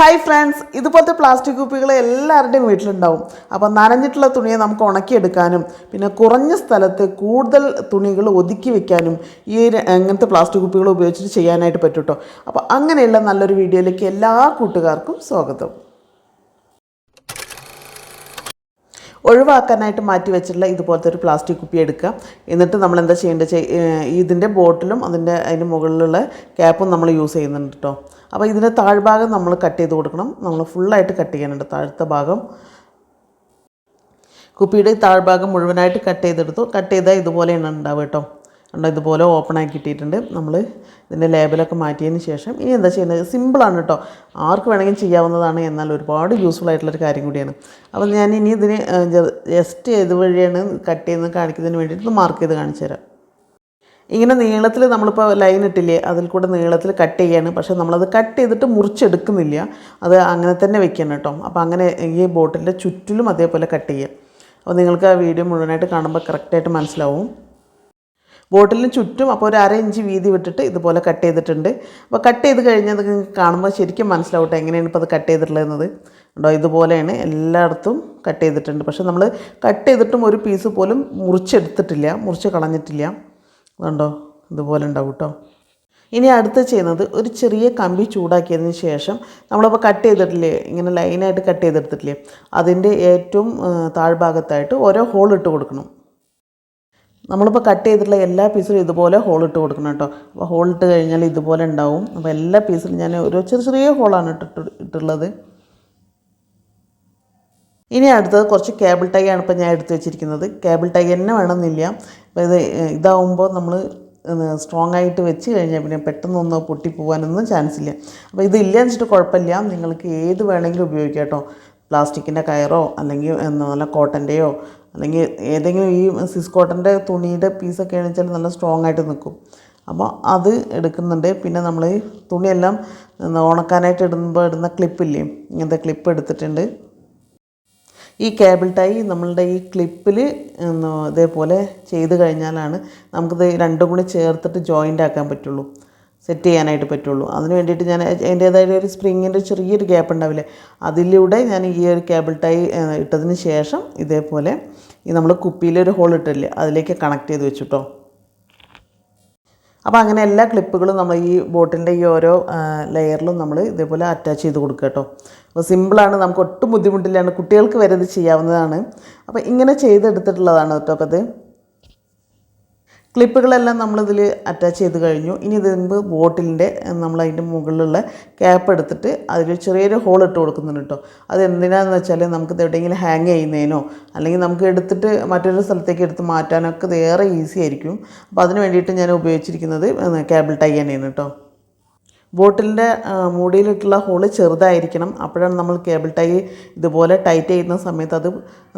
Hi friends ഇതുപോലത്തെ plastic കുപ്പികൾ എല്ലാവരുടെയും വീട്ടിലുണ്ടാവും. അപ്പോൾ നനഞ്ഞിട്ടുള്ള തുണിയെ നമുക്ക് ഉണക്കിയെടുക്കാനും പിന്നെ കുറഞ്ഞ സ്ഥലത്ത് കൂടുതൽ തുണികൾ ഒതുക്കി വെക്കാനും ഈ അങ്ങനത്തെ പ്ലാസ്റ്റിക് കുപ്പികൾ ഉപയോഗിച്ചിട്ട് ചെയ്യാനായിട്ട് പറ്റും കേട്ടോ അപ്പോൾ അങ്ങനെയുള്ള നല്ലൊരു വീഡിയോയിലേക്ക് എല്ലാ കൂട്ടുകാർക്കും സ്വാഗതം. ഒഴിവാക്കാനായിട്ട് മാറ്റി വെച്ചിട്ടുള്ള ഇതുപോലത്തെ ഒരു പ്ലാസ്റ്റിക് കുപ്പി എടുക്കുക. എന്നിട്ട് നമ്മൾ എന്താ ചെയ്യേണ്ടത് ഇതിന്റെ ബോട്ടിലും അതിന്റെ അതിന് മുകളിലുള്ള ക്യാപ്പും നമ്മൾ യൂസ് ചെയ്യുന്നുണ്ട് കേട്ടോ അപ്പോൾ ഇതിന്റെ താഴ്ഭാഗം നമ്മൾ കട്ട് ചെയ്ത് കൊടുക്കണം. നമ്മൾ ഫുള്ളായിട്ട് കട്ട് ചെയ്യാനുണ്ട് താഴത്തെ ഭാഗം. കുപ്പിയുടെ താഴ്ഭാഗം മുഴുവനായിട്ട് കട്ട് ചെയ്തെടുത്തു. കട്ട് ചെയ്താൽ ഇതുപോലെയാണ് ഉണ്ടാവുക കേട്ടോ ഉണ്ടോ ഇതുപോലെ ഓപ്പൺ ആക്കി കിട്ടിയിട്ടുണ്ട്. നമ്മൾ ഇതിന്റെ ലേബലൊക്കെ മാറ്റിയതിന് ശേഷം ഇനി എന്താ ചെയ്യുന്നത്? സിമ്പിളാണ് കേട്ടോ ആർക്ക് വേണമെങ്കിലും ചെയ്യാവുന്നതാണ് എന്നാൽ ഒരുപാട് യൂസ്ഫുൾ ആയിട്ടുള്ളൊരു കാര്യം കൂടിയാണ്. അപ്പോൾ ഞാൻ ഇനി ഇതിന് ജസ്റ്റ് ഏത് വഴിയാണ് കട്ട് ചെയ്യുന്നത് കാണിക്കുന്നതിന് വേണ്ടിയിട്ട് മാർക്ക് ചെയ്ത് കാണിച്ചു തരാം. ഇങ്ങനെ നീളത്തിൽ നമ്മളിപ്പോൾ ലൈൻ ഇട്ടില്ലേ അതിൽ കൂടെ നീളത്തിൽ കട്ട് ചെയ്യാണ്. പക്ഷേ നമ്മളത് കട്ട് ചെയ്തിട്ട് മുറിച്ചെടുക്കുന്നില്ല. അത് അങ്ങനെ തന്നെ വെക്കണം കേട്ടോ അപ്പോൾ അങ്ങനെ ഈ ബോട്ടിലിന്റെ ചുറ്റിലും അതേപോലെ കട്ട് ചെയ്യാം. അപ്പോൾ നിങ്ങൾക്ക് ആ വീഡിയോ മുഴുവനായിട്ട് കാണുമ്പോൾ കറക്റ്റായിട്ട് മനസ്സിലാവും. ബോട്ടിലിന് ചുറ്റും അപ്പോൾ ഒരു അര ഇഞ്ച് വീതി വിട്ടിട്ട് ഇതുപോലെ കട്ട് ചെയ്തിട്ടുണ്ട്. അപ്പോൾ കട്ട് ചെയ്ത് കഴിഞ്ഞാൽ അത് കാണുമ്പോൾ ശരിക്കും മനസ്സിലാവട്ടെ എങ്ങനെയാണ് ഇപ്പോൾ അത് കട്ട് ചെയ്തിട്ടുള്ളത്. ഉണ്ടോ? ഇതുപോലെയാണ് എല്ലായിടത്തും കട്ട് ചെയ്തിട്ടുണ്ട്. പക്ഷേ നമ്മൾ കട്ട് ചെയ്തിട്ടും ഒരു പീസ് പോലും മുറിച്ചെടുത്തിട്ടില്ല മുറിച്ച് കളഞ്ഞിട്ടില്ല. അതുണ്ടോ? ഇതുപോലെ ഉണ്ടാവും കേട്ടോ. ഇനി അടുത്ത് ചെയ്യുന്നത് ഒരു ചെറിയ കമ്പി ചൂടാക്കിയതിന് ശേഷം നമ്മളിപ്പോൾ കട്ട് ചെയ്തിട്ടില്ലേ? ഇങ്ങനെ ലൈനായിട്ട് കട്ട് ചെയ്തെടുത്തിട്ടില്ലേ? അതിന്റെ ഏറ്റവും താഴ്ഭാഗത്തായിട്ട് ഓരോ ഹോൾ ഇട്ട് കൊടുക്കണം. നമ്മളിപ്പോൾ കട്ട് ചെയ്തിട്ടുള്ള എല്ലാ പീസിലും ഇതുപോലെ ഹോളിട്ട് കൊടുക്കണം കേട്ടോ. അപ്പോൾ ഹോളിട്ട് കഴിഞ്ഞാൽ ഇതുപോലെ ഉണ്ടാവും. അപ്പോൾ എല്ലാ പീസിലും ഞാൻ ഒരു ചെറിയ ചെറിയ ഹോളാണ് ഇട്ടിട്ട് ഇട്ടുള്ളത് ഇനി അടുത്തത് കുറച്ച് കേബിൾ ടൈ ആണ് ഇപ്പോൾ ഞാൻ എടുത്ത് വെച്ചിരിക്കുന്നത്. കേബിൾ ടൈ തന്നെ വേണമെന്നില്ല. അപ്പോൾ ഇത് ഇതാവുമ്പോൾ നമ്മൾ സ്ട്രോങ് ആയിട്ട് വെച്ച് കഴിഞ്ഞാൽ പിന്നെ പെട്ടെന്നൊന്ന് പൊട്ടിപ്പോവാനൊന്നും ചാൻസ് ഇല്ല. അപ്പോൾ ഇത് ഇല്ല വെച്ചിട്ട് കുഴപ്പമില്ല. നിങ്ങൾക്ക് ഏത് വേണമെങ്കിലും ഉപയോഗിക്കാം കേട്ടോ. പ്ലാസ്റ്റിക്കിന്റെ കയറോ അല്ലെങ്കിൽ നല്ല കോട്ടന്റെയോ അല്ലെങ്കിൽ ഏതെങ്കിലും ഈ സിസ് കോട്ടന്റെ തുണിയുടെ പീസൊക്കെ വെച്ചാൽ നല്ല സ്ട്രോങ് ആയിട്ട് നിൽക്കും. അപ്പോൾ അത് എടുക്കുന്നുണ്ട്. പിന്നെ നമ്മൾ തുണിയെല്ലാം ഉണക്കാനായിട്ട് ഇടുമ്പോൾ ഇടുന്ന ക്ലിപ്പില്ലേ ഇങ്ങനത്തെ ക്ലിപ്പ് എടുത്തിട്ടുണ്ട്. ഈ കേബിൾ ടൈ നമ്മളുടെ ഈ ക്ലിപ്പിൽ ഇതേപോലെ ചെയ്ത് കഴിഞ്ഞാലാണ് നമുക്കിത് രണ്ടും കൂടി ചേർത്തിട്ട് ജോയിന്റ് ആക്കാൻ പറ്റുള്ളൂ. സെറ്റ് ചെയ്യാനായിട്ട് പറ്റുള്ളൂ. അതിന് വേണ്ടിയിട്ട് ഞാൻ അതിന്റേതായ ഒരു സ്പ്രിങ്ങിന്റെ ചെറിയൊരു ഗ്യാപ്പ് ഉണ്ടാവില്ലേ അതിലൂടെ ഞാൻ ഈ ഒരു കേബിൾ ടൈ ഇട്ടതിന് ശേഷം ഇതേപോലെ ഈ നമ്മൾ കുപ്പിയിലൊരു ഹോൾ ഇട്ടില്ലേ അതിലേക്ക് കണക്ട് ചെയ്ത് വെച്ചിട്ടോ. അപ്പോൾ അങ്ങനെ എല്ലാ ക്ലിപ്പുകളും നമ്മൾ ഈ ബോട്ടിന്റെ ഈ ഓരോ ലെയറിലും നമ്മൾ ഇതേപോലെ അറ്റാച്ച് ചെയ്ത് കൊടുക്കുക കേട്ടോ. അപ്പോൾ സിമ്പിളാണ് നമുക്ക് ഒട്ടും ബുദ്ധിമുട്ടില്ലാണ്ട് കുട്ടികൾക്ക് വരെ ഇത് ചെയ്യാവുന്നതാണ്. അപ്പോൾ ഇങ്ങനെ ചെയ്തെടുത്തിട്ടുള്ളതാണ് കേട്ടോ അപ്പോൾ ഇത് ക്ലിപ്പുകളെല്ലാം നമ്മളിതിൽ അറ്റാച്ച് ചെയ്ത് കഴിഞ്ഞു. ഇനി ഇത് മുമ്പ് ബോട്ടിലിന്റെ നമ്മൾ അതിന്റെ മുകളിലുള്ള ക്യാപ്പ് എടുത്തിട്ട് അതിൽ ചെറിയൊരു ഹോൾ ഇട്ട് കൊടുക്കുന്നുണ്ട് കേട്ടോ അത് എന്തിനാന്ന് വെച്ചാൽ നമുക്ക് എവിടെയെങ്കിലും ഹാങ് ചെയ്യുന്നതിനോ അല്ലെങ്കിൽ നമുക്ക് എടുത്തിട്ട് മറ്റൊരു സ്ഥലത്തേക്ക് എടുത്ത് മാറ്റാനൊക്കെ ഏറെ ഈസി ആയിരിക്കും. അപ്പോൾ അതിന് വേണ്ടിയിട്ട് ഞാൻ ഉപയോഗിച്ചിരിക്കുന്നത് കേബിൾ ടൈ തന്നെയാണ് കേട്ടോ ബോട്ടിലിന്റെ മൂടിയിലിട്ടുള്ള ഹോൾ ചെറുതായിരിക്കണം. അപ്പോഴാണ് നമ്മൾ കേബിൾ ടൈ ഇതുപോലെ ടൈറ്റ് ചെയ്യുന്ന സമയത്ത് അത്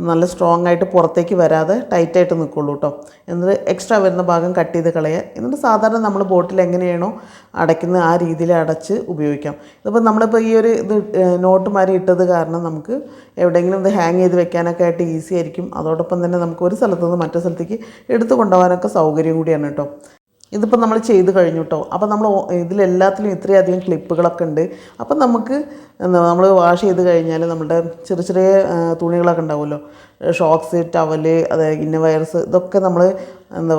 നല്ല സ്ട്രോങ് ആയിട്ട് പുറത്തേക്ക് വരാതെ ടൈറ്റായിട്ട് നിൽക്കുള്ളൂ കേട്ടോ എന്നിട്ട് എക്സ്ട്രാ വരുന്ന ഭാഗം കട്ട് ചെയ്ത് കളയുക. എന്നിട്ട് സാധാരണ നമ്മൾ ബോട്ടിൽ എങ്ങനെയാണോ അടയ്ക്കുന്നത് ആ രീതിയിൽ അടച്ച് ഉപയോഗിക്കാം. ഇതിപ്പോൾ നമ്മളിപ്പോൾ ഈ ഒരു ഇത് നോട്ട് മാറി ഇട്ടത് കാരണം നമുക്ക് എവിടെയെങ്കിലും ഇത് ഹാങ് ചെയ്ത് വെക്കാനൊക്കെ ആയിട്ട് ഈസി ആയിരിക്കും. അതോടൊപ്പം തന്നെ നമുക്ക് ഒരു സ്ഥലത്തു നിന്ന് സ്ഥലത്തേക്ക് എടുത്തു കൊണ്ടുപോകാനൊക്കെ സൗകര്യം കൂടിയാണ് കേട്ടോ ഇതിപ്പോൾ നമ്മൾ ചെയ്ത് കഴിഞ്ഞു കേട്ടോ അപ്പോൾ നമ്മൾ ഇതിലെല്ലാത്തിലും ഇത്രയധികം ക്ലിപ്പുകളൊക്കെ ഉണ്ട്. അപ്പം നമുക്ക് നമ്മൾ വാഷ് ചെയ്ത് കഴിഞ്ഞാൽ നമ്മുടെ ചെറിയ ചെറിയ തുണികളൊക്കെ ഉണ്ടാവുമല്ലോ. ഷോക്സ് ടവൽ അതായത് ഇന്ന വയർസ് ഇതൊക്കെ നമ്മൾ എന്താ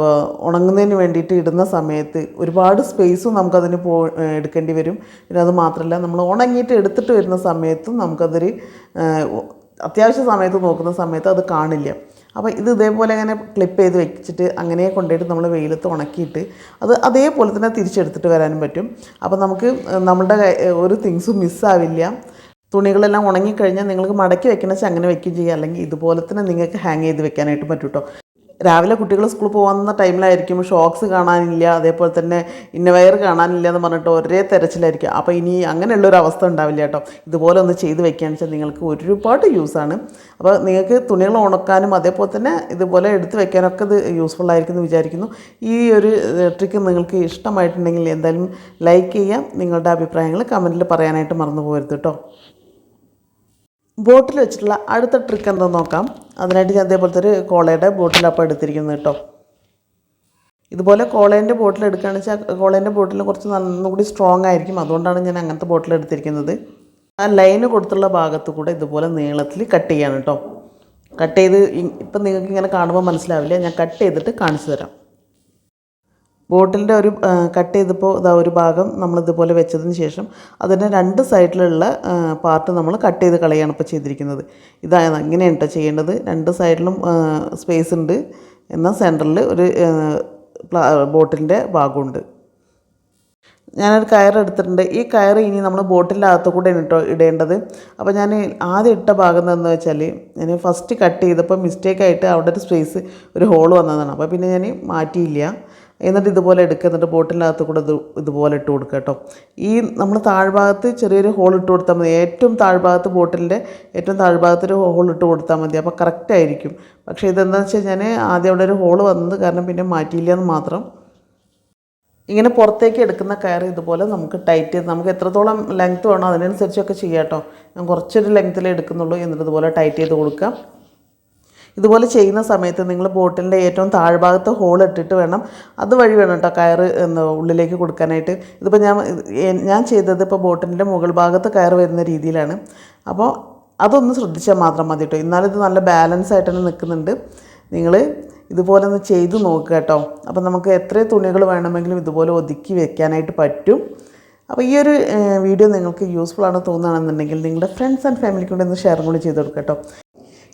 ഉണങ്ങുന്നതിന് വേണ്ടിയിട്ട് ഇടുന്ന സമയത്ത് ഒരുപാട് സ്പേസും നമുക്കതിന് പോ എടുക്കേണ്ടി വരും. പിന്നെ അത് മാത്രമല്ല നമ്മൾ ഉണങ്ങിയിട്ട് എടുത്തിട്ട് വരുന്ന സമയത്തും നമുക്കതൊരു അത്യാവശ്യ സമയത്ത് നോക്കുന്ന സമയത്ത് അത് കാണില്ല. അപ്പോൾ ഇത് ഇതേപോലെ അങ്ങനെ ക്ലിപ്പ് ചെയ്ത് വെച്ചിട്ട് അങ്ങനെ കൊണ്ടുപോയിട്ട് നമ്മൾ വെയിലത്ത് ഉണക്കിയിട്ട് അത് അതേപോലെ തന്നെ തിരിച്ചെടുത്തിട്ട് വരാനും പറ്റും. അപ്പോൾ നമുക്ക് നമ്മുടെ ഒരു തിങ്സും മിസ്സാവില്ല തുണികളെല്ലാം ഉണങ്ങിക്കഴിഞ്ഞാൽ നിങ്ങൾക്ക് മടക്കി വെച്ചാൽ അങ്ങനെ വെക്കുകയും ചെയ്യാം. അല്ലെങ്കിൽ ഇതുപോലെ തന്നെ നിങ്ങൾക്ക് ഹാങ് ചെയ്ത് വെക്കാനായിട്ട് പറ്റും കേട്ടോ രാവിലെ കുട്ടികൾ സ്കൂളിൽ പോകുന്ന ടൈമിലായിരിക്കും ഷോക്സ് കാണാനില്ല അതേപോലെ തന്നെ ഇന്നവയർ കാണാനില്ല എന്ന് പറഞ്ഞിട്ട് ഒരേ തെരച്ചിലായിരിക്കും. അപ്പോൾ ഇനി അങ്ങനെയുള്ളൊരു അവസ്ഥ ഉണ്ടാവില്ല കേട്ടോ. ഇതുപോലെ ഒന്ന് ചെയ്ത് വെക്കുകയാണെന്ന് വെച്ചാൽ നിങ്ങൾക്ക് ഒരുപാട് യൂസാണ് അപ്പോൾ നിങ്ങൾക്ക് തുണികൾ ഉണക്കാനും അതേപോലെ തന്നെ ഇതുപോലെ എടുത്ത് വെക്കാനൊക്കെ ഇത് യൂസ്ഫുൾ ആയിരിക്കും എന്ന് വിചാരിക്കുന്നു. ഈ ഒരു ട്രിക്ക് നിങ്ങൾക്ക് ഇഷ്ടമായിട്ടുണ്ടെങ്കിൽ എന്തായാലും ലൈക്ക് ചെയ്യാം. നിങ്ങളുടെ അഭിപ്രായങ്ങൾ കമന്റിൽ പറയാനായിട്ട് മറന്നു പോകരുത് കേട്ടോ. ബോട്ടിൽ വെച്ചിട്ടുള്ള അടുത്ത ട്രിക്ക് എന്താണെന്ന് നോക്കാം. അതിനായിട്ട് ഞാൻ അതേപോലത്തെ ഒരു കോളയുടെ ബോട്ടിലപ്പം എടുത്തിരിക്കുന്നു കേട്ടോ. ഇതുപോലെ കോളേന്റെ ബോട്ടിൽ എടുക്കുകയാണെന്ന് വെച്ചാൽ കോളേന്റെ ബോട്ടിൽ കുറച്ച് നന്നുകൂടി സ്ട്രോങ് ആയിരിക്കും. അതുകൊണ്ടാണ് ഞാൻ അങ്ങനത്തെ ബോട്ടിൽ എടുത്തിരിക്കുന്നത്. ആ ലൈന് കൊടുത്തുള്ള ഭാഗത്ത് കൂടെ ഇതുപോലെ നീളത്തിൽ കട്ട് ചെയ്യാണ് കേട്ടോ. കട്ട് ചെയ്ത് ഇപ്പം നിങ്ങൾക്ക് ഇങ്ങനെ കാണുമ്പോൾ മനസ്സിലാവില്ല. ഞാൻ കട്ട് ചെയ്തിട്ട് കാണിച്ചു തരാം. ബോട്ടിലിന്റെ ഒരു കട്ട് ചെയ്തപ്പോൾ ഇതാ ഒരു ഭാഗം നമ്മൾ ഇതുപോലെ വെച്ചതിന് ശേഷം അതിന്റെ രണ്ട് സൈഡിലുള്ള പാർട്ട് നമ്മൾ കട്ട് ചെയ്ത് കളയാണ് ഇപ്പോൾ ചെയ്തിരിക്കുന്നത്. ഇതാണ് ഇങ്ങനെയാണ് കേട്ടോ ചെയ്യേണ്ടത്. രണ്ട് സൈഡിലും സ്പേസ് ഉണ്ട്. എന്നാൽ സെന്ററിൽ ഒരു ബോട്ടിലിന്റെ ഭാഗമുണ്ട്. ഞാനൊരു കയർ എടുത്തിട്ടുണ്ട്. ഈ കയർ ഇനി നമ്മൾ ബോട്ടിന്റെ അകത്ത് കൂടെ ഇട്ടോ ഇടേണ്ടത്. അപ്പോൾ ഞാൻ ആദ്യം ഇട്ട ഭാഗം എന്താണെന്ന് വെച്ചാൽ ഞാൻ ഫസ്റ്റ് കട്ട് ചെയ്തപ്പോൾ മിസ്റ്റേക്കായിട്ട് അവിടെ ഒരു സ്പേസ് ഒരു ഹോൾ വന്നതാണ്. അപ്പോൾ പിന്നെ ഞാൻ മാറ്റിയില്ല. എന്നിട്ട് ഇതുപോലെ എടുക്കുക എന്നിട്ട് ബോട്ടിലിനകത്ത് കൂടെ ഇത് ഇതുപോലെ ഇട്ട് കൊടുക്കുക കേട്ടോ. ഈ നമ്മൾ താഴ്ഭാഗത്ത് ചെറിയൊരു ഹോൾ ഇട്ട് കൊടുത്താൽ മതി. ഏറ്റവും താഴ്ഭാഗത്ത് ബോട്ടിലിന്റെ ഏറ്റവും താഴ്ഭാഗത്തൊരു ഹോൾ ഇട്ട് കൊടുത്താൽ മതി. അപ്പോൾ കറക്റ്റ് ആയിരിക്കും. പക്ഷേ ഇതെന്താണെന്ന് വെച്ച് കഴിഞ്ഞാൽ ആദ്യം അവിടെ ഒരു ഹോൾ വന്നത് കാരണം പിന്നെ മാറ്റിയില്ല എന്ന് മാത്രം. ഇങ്ങനെ പുറത്തേക്ക് എടുക്കുന്ന കയർ ഇതുപോലെ നമുക്ക് ടൈറ്റ് ചെയ്ത് നമുക്ക് എത്രത്തോളം ലെങ്ത്ത് വേണോ അതിനനുസരിച്ചൊക്കെ ചെയ്യാം കേട്ടോ. ഞാൻ കുറച്ചൊരു ലെങ്ത്തിലേ എടുക്കുന്നുള്ളൂ എന്നിട്ട് ഇതുപോലെ ടൈറ്റ് ചെയ്ത് കൊടുക്കാം. ഇതുപോലെ ചെയ്യുന്ന സമയത്ത് നിങ്ങൾ ബോട്ടിലിന്റെ ഏറ്റവും താഴ്ഭാഗത്ത് ഹോൾ ഇട്ടിട്ട് വേണം അതുവഴി വേണം കേട്ടോ കയറ് ഉള്ളിലേക്ക് കൊടുക്കാനായിട്ട്. ഇതിപ്പോൾ ഞാൻ ഞാൻ ചെയ്തത് ഇപ്പോൾ ബോട്ടിലിന്റെ മുകൾ ഭാഗത്ത് കയറ് വരുന്ന രീതിയിലാണ്. അപ്പോൾ അതൊന്ന് ശ്രദ്ധിച്ചാൽ മാത്രം മതി കേട്ടോ എന്നാലും ഇത് നല്ല ബാലൻസ് ആയിട്ട് തന്നെ നിൽക്കുന്നുണ്ട്. നിങ്ങൾ ഇതുപോലെ ഒന്ന് ചെയ്ത് നോക്കുക കേട്ടോ അപ്പോൾ നമുക്ക് എത്ര തുണികൾ വേണമെങ്കിലും ഇതുപോലെ ഒതുക്കി വെക്കാനായിട്ട് പറ്റും. അപ്പോൾ ഈ ഒരു വീഡിയോ നിങ്ങൾക്ക് യൂസ്ഫുൾ ആണെന്ന് തോന്നുകയാണെന്നുണ്ടെങ്കിൽ നിങ്ങളുടെ ഫ്രണ്ട്സ് ആൻഡ് ഫാമിലിക്ക് കൂടെ ഒന്ന് ഷെയർ കൂടി ചെയ്ത് കൊടുക്കുക കേട്ടോ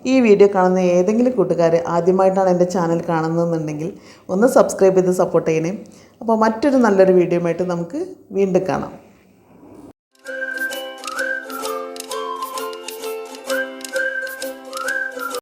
ഈ വീഡിയോ കാണുന്ന ഏതെങ്കിലും കൂട്ടുകാർ ആദ്യമായിട്ടാണ് എന്റെ ചാനൽ കാണുന്നതെന്നുണ്ടെങ്കിൽ ഒന്ന് സബ്സ്ക്രൈബ് ചെയ്ത് സപ്പോർട്ട് ചെയ്യണേ. അപ്പോൾ മറ്റൊരു നല്ലൊരു വീഡിയോ ആയിട്ട് നമുക്ക് വീണ്ടും കാണാം.